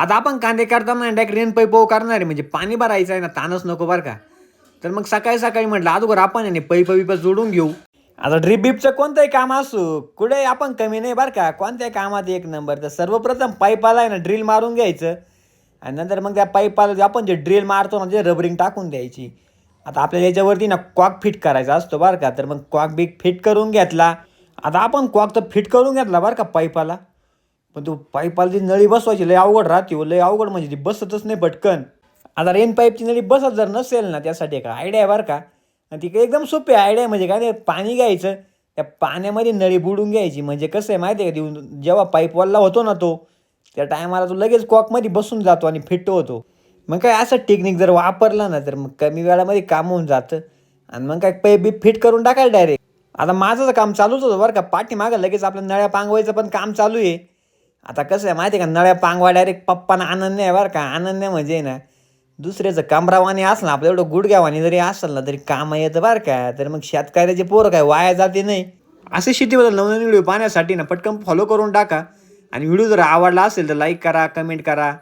आता आपण कांदे काढताना डायरेक्ट रेन पैप करणार आहे म्हणजे पाणी भरायचं आहे ना तानच नको बरं का. तर मग सकाळी सकाळी म्हटलं अगोदर आपण आहे ना पैप बिप जोडून घेऊ. आता ड्रीप बिपचं कोणतंही काम असू कुठे आपण कमी नाही बरं का. कोणत्याही कामात एक नंबर तर सर्वप्रथम पाईपाला आहे ना ड्रिल मारून घ्यायचं. आणि नंतर मग त्या पाईपाला जे आपण जे ड्रिल मारतो ना ते रबरिंग टाकून द्यायची. आता आपल्याला याच्यावरती ना कॉक फिट करायचा असतो बरं का. तर मग कॉक बिक फिट करून घेतला. आता आपण कॉक तर फिट करून घेतला बरं का पाईपाला. पण तो पाईपाला जी नळी बसवायची लय अवघड राहते हो, लय अवघड म्हणजे ती बसतच नाही पटकन. आता रेन पाईपची नळी बसत जर नसेल ना त्यासाठी एक आयडिया आहे बरं का. आणि ती एकदम सोपी आयडिया म्हणजे काय ते पाणी घ्यायचं त्या पाण्यामध्ये नळी बुडून घ्यायची. म्हणजे कसं आहे माहिती आहे का देऊन जेव्हा पाईप होतो ना तो त्या टायमाला तो लगेच कॉकमध्ये बसून जातो आणि फिट होतो मग काय असं टेक्निक जर वापरलं ना तर मग कमी वेळामध्ये काम होऊन जातं. आणि मग काय पाईप बी फिट करून टाकायला डायरेक्ट आता माझं काम चालूच होतं बरं का. पाठीमागं लगेच आपल्या नळ्या पांगवायचं पण काम चालू आहे. आता कसं आहे माहिती आहे का? नळ्या पांगवा डायरेक्ट पप्पाना आनंद आहे बरं का. आनंद म्हणजे ना दुसऱ्याचं कामरावानी असलं ना आपलं एवढं गुडघ्यावानी जरी असेल ना तरी काम येतं बरं का. तर मग शेतकऱ्याचे पोरं काय वाया जाते नाही. असे शेतीबद्दल नवनवीन व्हिडिओ पाहण्यासाठी ना पटकन फॉलो करून टाका. आणि व्हिडिओ जर आवडला असेल तर लाईक करा कमेंट करा.